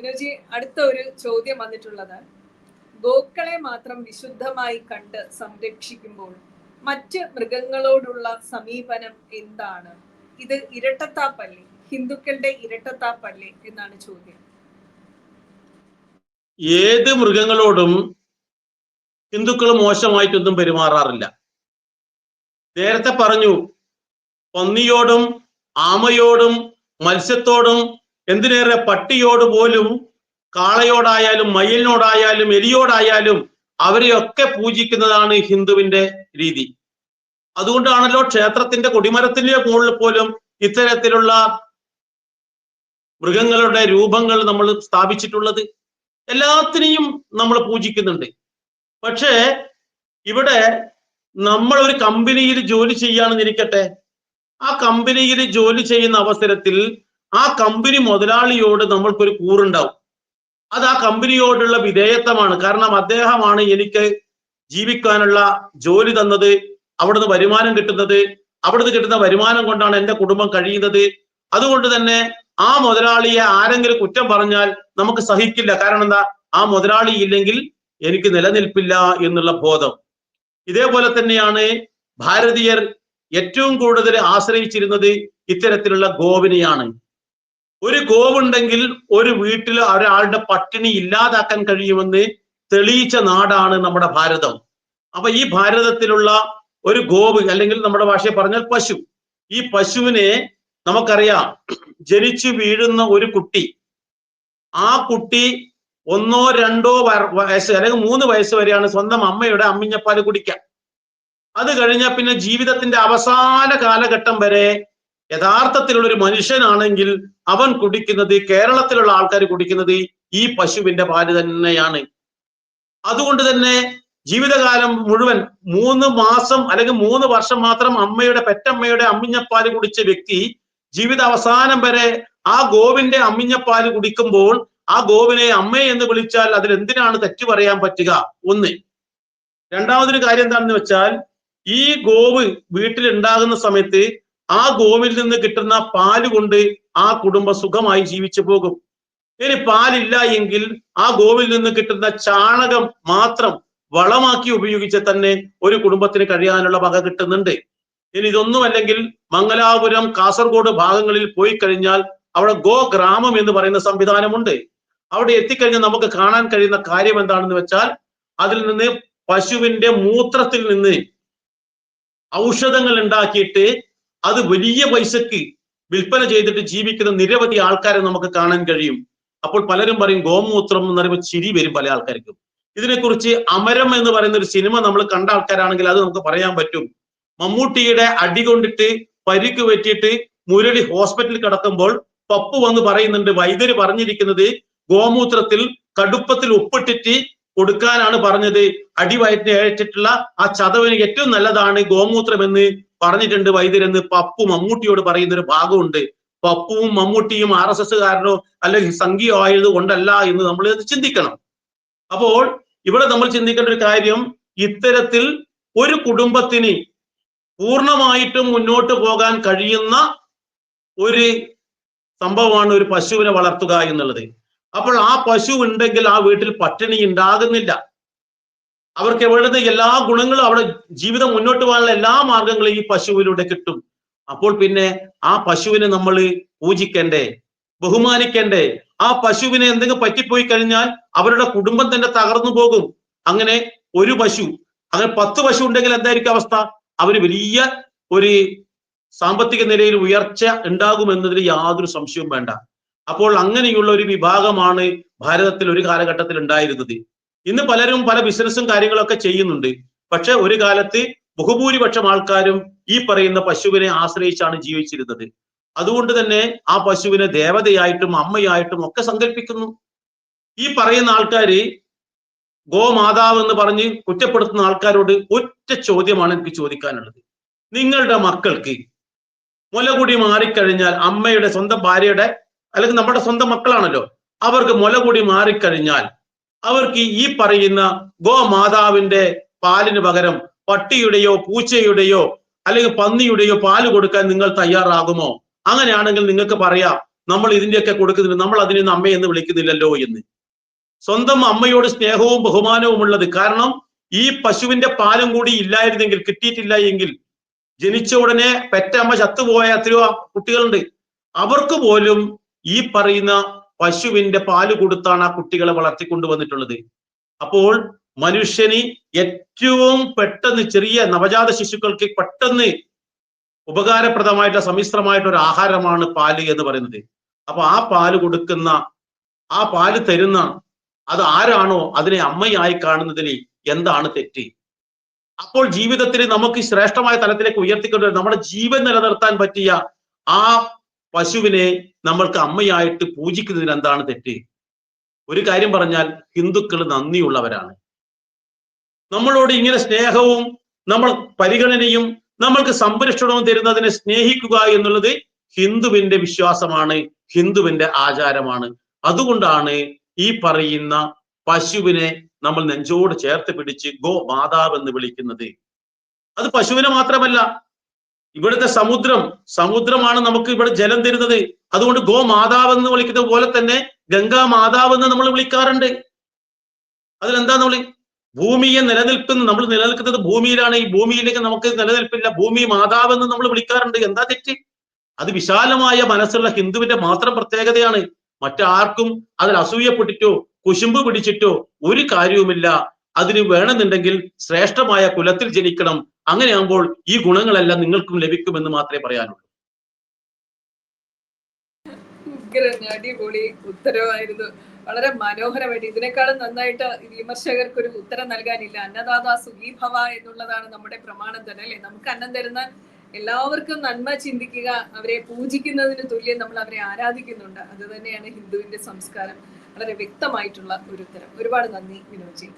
വിനോജി അടുത്ത ഒരു ചോദ്യം വന്നിട്ടുള്ളത്. ഗോക്കളെ മാത്രം വിശുദ്ധമായി കണ്ട് സംരക്ഷിക്കുമ്പോൾ മറ്റ് മൃഗങ്ങളോടുള്ള സമീപനം എന്താണ്? ഇത് ഇരട്ടത്താപ്പല്ലേ? ഹിന്ദുക്കളുടെ ഇരട്ടത്താപ്പല്ലേ എന്നാണ് ചോദ്യം. ഏത് മൃഗങ്ങളോടും ഹിന്ദുക്കൾ മോശമായിട്ടൊന്നും പെരുമാറാറില്ല. നേരത്തെ പറഞ്ഞു പന്നിയോടും ആമയോടും മത്സ്യത്തോടും എന്തിനേറെ പട്ടിയോട് പോലും കാളയോടായാലും മയിലിനോടായാലും എലിയോടായാലും അവരെയൊക്കെ പൂജിക്കുന്നതാണ് ഹിന്ദുവിന്റെ രീതി. അതുകൊണ്ടാണല്ലോ ക്ഷേത്രത്തിന്റെ കൊടിമരത്തിന്റെ മുകളിൽ പോലും ഇത്തരത്തിലുള്ള മൃഗങ്ങളുടെ രൂപങ്ങൾ നമ്മൾ സ്ഥാപിച്ചിട്ടുള്ളത്. എല്ലാത്തിനെയും നമ്മൾ പൂജിക്കുന്നുണ്ട്. പക്ഷേ ഇവിടെ നമ്മൾ ഒരു കമ്പനിയിൽ ജോലി ചെയ്യുകയാണെന്നിരിക്കട്ടെ ആ കമ്പനിയിൽ ജോലി ചെയ്യുന്ന അവസരത്തിൽ ആ കമ്പനി മുതലാളിയോട് നമ്മൾക്കൊരു കൂറുണ്ടാവും. അത് ആ കമ്പനിയോടുള്ള വിധേയത്വമാണ്. കാരണം അദ്ദേഹമാണ് എനിക്ക് ജീവിക്കാനുള്ള ജോലി തന്നത് അവിടുന്ന് വരുമാനം കിട്ടുന്നത് അവിടുന്ന് കിട്ടുന്ന വരുമാനം കൊണ്ടാണ് എന്റെ കുടുംബം കഴിയുന്നത്. അതുകൊണ്ട് തന്നെ ആ മുതലാളിയെ ആരെങ്കിലും കുറ്റം പറഞ്ഞാൽ നമുക്ക് സഹിക്കില്ല. കാരണം എന്താ? ആ മുതലാളി ഇല്ലെങ്കിൽ എനിക്ക് നിലനിൽപ്പില്ല എന്നുള്ള ബോധം. ഇതേപോലെ തന്നെയാണ് ഭാരതീയർ ഏറ്റവും കൂടുതൽ ആശ്രയിച്ചിരുന്നത് ഇത്തരത്തിലുള്ള ഗോവിനെയാണ് ഒരു ഗോവുണ്ടെങ്കിൽ ഒരു വീട്ടിൽ ഒരാളുടെ പട്ടിണി ഇല്ലാതാക്കാൻ കഴിയുമെന്ന് തെളിയിച്ച നാടാണ് നമ്മുടെ ഭാരതം. അപ്പൊ ഈ ഭാരതത്തിലുള്ള ഒരു ഗോവ് അല്ലെങ്കിൽ നമ്മുടെ ഭാഷയെ പറഞ്ഞാൽ പശു. ഈ പശുവിനെ നമുക്കറിയാം ജനിച്ചു വീഴുന്ന ഒരു കുട്ടി ആ കുട്ടി ഒന്നോ രണ്ടോ വയസ്സ് അല്ലെങ്കിൽ മൂന്ന് വയസ്സ് വരെയാണ് സ്വന്തം അമ്മയുടെ അമ്മിഞ്ഞപ്പാൽ കുടിക്കുക അത് കഴിഞ്ഞാൽ പിന്നെ ജീവിതത്തിന്റെ അവസാന കാലഘട്ടം വരെ യഥാർത്ഥത്തിലുള്ള ഒരു മനുഷ്യനാണെങ്കിൽ അവൻ കുടിക്കുന്നത് കേരളത്തിലുള്ള ആൾക്കാർ കുടിക്കുന്നത് ഈ പശുവിന്റെ പാൽ തന്നെയാണ്. അതുകൊണ്ട് തന്നെ ജീവിതകാലം മുഴുവൻ മൂന്ന് മാസം അല്ലെങ്കിൽ മൂന്ന് വർഷം മാത്രം അമ്മയുടെ പെറ്റമ്മയുടെ അമ്മിഞ്ഞപ്പാൽ കുടിച്ച വ്യക്തി ജീവിത അവസാനം വരെ ആ ഗോവിന്റെ അമ്മിഞ്ഞപ്പാൽ കുടിക്കുമ്പോൾ ആ ഗോവിനെ അമ്മ എന്ന് വിളിച്ചാൽ അതിൽ എന്തിനാണ് തെറ്റു പറയാൻ പറ്റുക? ഒന്ന്. രണ്ടാമതൊരു കാര്യം എന്താണെന്ന് വെച്ചാൽ ഈ ഗോവ് വീട്ടിൽ ഉണ്ടാകുന്ന സമയത്ത് ആ ഗോവിൽ നിന്ന് കിട്ടുന്ന പാൽ കൊണ്ട് ആ കുടുംബം സുഖമായി ജീവിച്ചു പോകും. ഇനി പാലില്ല എങ്കിൽ ആ ഗോവിൽ നിന്ന് കിട്ടുന്ന ചാണകം മാത്രം വളമാക്കി ഉപയോഗിച്ച് തന്നെ ഒരു കുടുംബത്തിന് കഴിയാനുള്ള വക കിട്ടുന്നുണ്ട്. ഇനി ഇതൊന്നും അല്ലെങ്കിൽ മംഗലാപുരം കാസർഗോഡ് ഭാഗങ്ങളിൽ പോയി കഴിഞ്ഞാൽ അവിടെ ഗോ ഗ്രാമം എന്ന് പറയുന്ന സംവിധാനമുണ്ട്. അവിടെ എത്തിക്കഴിഞ്ഞാൽ നമുക്ക് കാണാൻ കഴിയുന്ന കാര്യം എന്താണെന്ന് വെച്ചാൽ അതിൽ നിന്ന് പശുവിന്റെ മൂത്രത്തിൽ നിന്ന് ഔഷധങ്ങൾ ഉണ്ടാക്കിയിട്ട് അത് വലിയ പൈസക്ക് വിൽപ്പന ചെയ്തിട്ട് ജീവിക്കുന്ന നിരവധി ആൾക്കാരെ നമുക്ക് കാണാൻ കഴിയും. അപ്പോൾ പലരും പറയും ഗോമൂത്രം എന്ന് പറയുമ്പോൾ ചിരി വരും പല ആൾക്കാർക്കും. ഇതിനെക്കുറിച്ച് അമരം എന്ന് പറയുന്ന ഒരു സിനിമ നമ്മൾ കണ്ട ആൾക്കാരാണെങ്കിൽ അത് നമുക്ക് പറയാൻ പറ്റും. മമ്മൂട്ടിയുടെ അടി കൊണ്ടിട്ട് പരിക്ക് പറ്റിയിട്ട് മുരളി ഹോസ്പിറ്റലിൽ കിടക്കുമ്പോൾ പപ്പു വന്ന് പറയുന്നുണ്ട് വൈദ്യര് പറഞ്ഞിരിക്കുന്നത് ഗോമൂത്രത്തിൽ കടുപ്പത്തിൽ ഉപ്പിട്ടിട്ട് കൊടുക്കാനാണ് പറഞ്ഞത്. അടിവയറ്റിന് ഏറ്റിട്ടുള്ള ആ ചതവിന് ഏറ്റവും നല്ലതാണ് ഗോമൂത്രം എന്ന് പറഞ്ഞിട്ടുണ്ട് വൈദ്യരെന്ന് പപ്പു മമ്മൂട്ടിയോട് പറയുന്ന ഒരു ഭാഗമുണ്ട്. പപ്പുവും മമ്മൂട്ടിയും ആർ എസ് എസ്സുകാരനോ അല്ലെങ്കിൽ സംഘീയോ ആയത് കൊണ്ടല്ല എന്ന് നമ്മൾ ചിന്തിക്കണം. അപ്പോൾ ഇവിടെ നമ്മൾ ചിന്തിക്കേണ്ട ഒരു കാര്യം ഇത്തരത്തിൽ ഒരു കുടുംബത്തിന് പൂർണമായിട്ടും മുന്നോട്ട് പോകാൻ കഴിയുന്ന ഒരു സംഭവമാണ് ഒരു പശുവിനെ വളർത്തുക എന്നുള്ളത്. അപ്പോൾ ആ പശു ഉണ്ടെങ്കിൽ ആ വീട്ടിൽ പട്ടിണി ഉണ്ടാകുന്നില്ല. അവർക്ക് എവിടുന്ന് എല്ലാ ഗുണങ്ങളും അവിടെ ജീവിതം മുന്നോട്ട് പോകാനുള്ള എല്ലാ മാർഗങ്ങളും ഈ പശുവിലൂടെ കിട്ടും. അപ്പോൾ പിന്നെ ആ പശുവിനെ നമ്മൾ പൂജിക്കണ്ടേ? ബഹുമാനിക്കണ്ടേ? ആ പശുവിനെ എന്തെങ്കിലും പറ്റിപ്പോയി കഴിഞ്ഞാൽ അവരുടെ കുടുംബം തന്നെ തകർന്നു പോകും. അങ്ങനെ ഒരു പശു അങ്ങനെ പത്ത് പശു ഉണ്ടെങ്കിൽ എന്തായിരിക്കും അവസ്ഥ? അവർ വലിയ ഒരു സാമ്പത്തിക നിലയിൽ ഉയർച്ച ഉണ്ടാകുമെന്നതിൽ യാതൊരു സംശയവും വേണ്ട. അപ്പോൾ അങ്ങനെയുള്ള ഒരു വിഭാഗമാണ് ഭാരതത്തിൽ ഒരു കാലഘട്ടത്തിൽ ഉണ്ടായിരുന്നത്. ഇന്ന് പലരും പല ബിസിനസ്സും കാര്യങ്ങളൊക്കെ ചെയ്യുന്നുണ്ട്. പക്ഷെ ഒരു കാലത്ത് ബഹുഭൂരിപക്ഷം ആൾക്കാരും ഈ പറയുന്ന പശുവിനെ ആശ്രയിച്ചാണ് ജീവിച്ചിരുന്നത്. അതുകൊണ്ട് തന്നെ ആ പശുവിനെ ദേവതയായിട്ടും അമ്മയായിട്ടും ഒക്കെ സങ്കല്പിക്കുന്നു. ഈ പറയുന്ന ആൾക്കാര് ഗോമാതാവ് എന്ന് പറഞ്ഞ് കുറ്റപ്പെടുത്തുന്ന ആൾക്കാരോട് ഒറ്റ ചോദ്യമാണ് എനിക്ക് ചോദിക്കാനുള്ളത്. നിങ്ങളുടെ മക്കൾക്ക് മുലകുടി മാറിക്കഴിഞ്ഞാൽ അമ്മയുടെ സ്വന്തം ഭാര്യയുടെ അല്ലെങ്കിൽ നമ്മുടെ സ്വന്തം മക്കളാണല്ലോ അവർക്ക് മുലകുടി മാറിക്കഴിഞ്ഞാൽ അവർക്ക് ഈ പറയുന്ന ഗോമാതാവിന്റെ പാലിന് പകരം പട്ടിയുടെയോ പൂച്ചയുടെയോ അല്ലെങ്കിൽ പന്നിയുടെയോ പാൽ കൊടുക്കാൻ നിങ്ങൾ തയ്യാറാകുമോ? അങ്ങനെയാണെങ്കിൽ നിങ്ങൾക്ക് പറയാം നമ്മൾ ഇതിന്റെയൊക്കെ കൊടുക്കുന്നുണ്ട് നമ്മൾ അതിനൊന്നും അമ്മയെന്ന് വിളിക്കുന്നില്ലല്ലോ എന്ന്. സ്വന്തം അമ്മയോട് സ്നേഹവും ബഹുമാനവും ഉള്ളത് കാരണം ഈ പശുവിന്റെ പാലും കൂടി ഇല്ലായിരുന്നെങ്കിൽ കിട്ടിയിട്ടില്ല എങ്കിൽ ജനിച്ച ഉടനെ പെറ്റമ്മ ചത്തുപോയ എത്രയോ കുട്ടികളുണ്ട്. അവർക്ക് പോലും ഈ പറയുന്ന പശുവിന്റെ പാൽ കൊടുത്താണ് ആ കുട്ടികളെ വളർത്തിക്കൊണ്ടുവന്നിട്ടുള്ളത് അപ്പോൾ മനുഷ്യന് ഏറ്റവും പെട്ടെന്ന് ചെറിയ നവജാത ശിശുക്കൾക്ക് പെട്ടെന്ന് ഉപകാരപ്രദമായിട്ട് സമ്മിശ്രമായിട്ട് ഒരു ആഹാരമാണ് പാൽ എന്ന് പറയുന്നത്. അപ്പൊ ആ പാൽ കൊടുക്കുന്ന ആ പാൽ തരുന്ന അത് ആരാണോ അതിനെ അമ്മയായി കാണുന്നതിൽ എന്താണ് തെറ്റ്? അപ്പോൾ ജീവിതത്തിൽ നമുക്ക് ശ്രേഷ്ഠമായ തലത്തിലേക്ക് ഉയർത്തിക്കൊണ്ടുവരും നമ്മുടെ ജീവൻ നിലനിർത്താൻ പറ്റിയ ആ പശുവിനെ നമ്മൾക്ക് അമ്മയായിട്ട് പൂജിക്കുന്നതിന് എന്താണ് തെറ്റ്? ഒരു കാര്യം പറഞ്ഞാൽ ഹിന്ദുക്കൾ നന്ദിയുള്ളവരാണ്. നമ്മളോട് ഇങ്ങനെ സ്നേഹവും നമ്മൾ പരിഗണനയും നമ്മൾക്ക് സംരക്ഷണവും തരുന്നതിനെ സ്നേഹിക്കുക എന്നുള്ളത് ഹിന്ദുവിന്റെ വിശ്വാസമാണ് ഹിന്ദുവിന്റെ ആചാരമാണ്. അതുകൊണ്ടാണ് ഈ പറയുന്ന പശുവിനെ നമ്മൾ നെഞ്ചോട് ചേർത്ത് പിടിച്ച് ഗോ മാതാവ് എന്ന് വിളിക്കുന്നത്. അത് പശുവിനെ മാത്രമല്ല ഇവിടുത്തെ സമുദ്രം സമുദ്രമാണ് നമുക്ക് ഇവിടെ ജലം തരുന്നത്. അതുകൊണ്ട് ഗോ മാതാവ് എന്ന് വിളിക്കുന്ന പോലെ തന്നെ ഗംഗാ മാതാവ് എന്ന് നമ്മൾ വിളിക്കാറുണ്ട്. അതിലെന്താ നമ്മൾ ഭൂമിയെ നിലനിൽക്കുന്ന നമ്മൾ നിലനിൽക്കുന്നത് ഭൂമിയിലാണ്. ഈ ഭൂമിയിലേക്ക് നമുക്ക് നിലനിൽപ്പില്ല. ഭൂമി മാതാവ് എന്ന് നമ്മൾ വിളിക്കാറുണ്ട്. എന്താ തെറ്റ്? അത് വിശാലമായ മനസ്സുള്ള ഹിന്ദുവിന്റെ മാത്രം പ്രത്യേകതയാണ്. മറ്റാർക്കും അതിൽ അസൂയപ്പെട്ടിട്ടോ കുശുമ്പ് പിടിച്ചിട്ടോ ഒരു കാര്യവുമില്ല. അതിന് വേണമെന്നുണ്ടെങ്കിൽ ശ്രേഷ്ഠമായ കുലത്തിൽ ജനിക്കണം. അങ്ങനെയാകുമ്പോൾ ഈ ഗുണങ്ങളെല്ലാം നിങ്ങൾക്കും ലഭിക്കുമെന്ന് മാത്രമേ പറയാനുള്ളൂ. അടിപൊളി ഉത്തരവായിരുന്നു. വളരെ മനോഹരമായിട്ട് ഇതിനേക്കാളും നന്നായിട്ട് വിമർശകർക്ക് ഒരു ഉത്തരം നൽകാനില്ല. അന്നദാത സുഖീഭവ എന്നുള്ളതാണ് നമ്മുടെ പ്രമാണം തന്നെ അല്ലെ? നമുക്ക് അന്നം തരുന്ന എല്ലാവർക്കും നന്മ ചിന്തിക്കുക അവരെ പൂജിക്കുന്നതിന് തുല്യം നമ്മൾ അവരെ ആരാധിക്കുന്നുണ്ട്. അത് തന്നെയാണ് ഹിന്ദുവിന്റെ സംസ്കാരം. വളരെ വ്യക്തമായിട്ടുള്ള ഒരു ഉത്തരം. ഒരുപാട് നന്ദി വിനോജി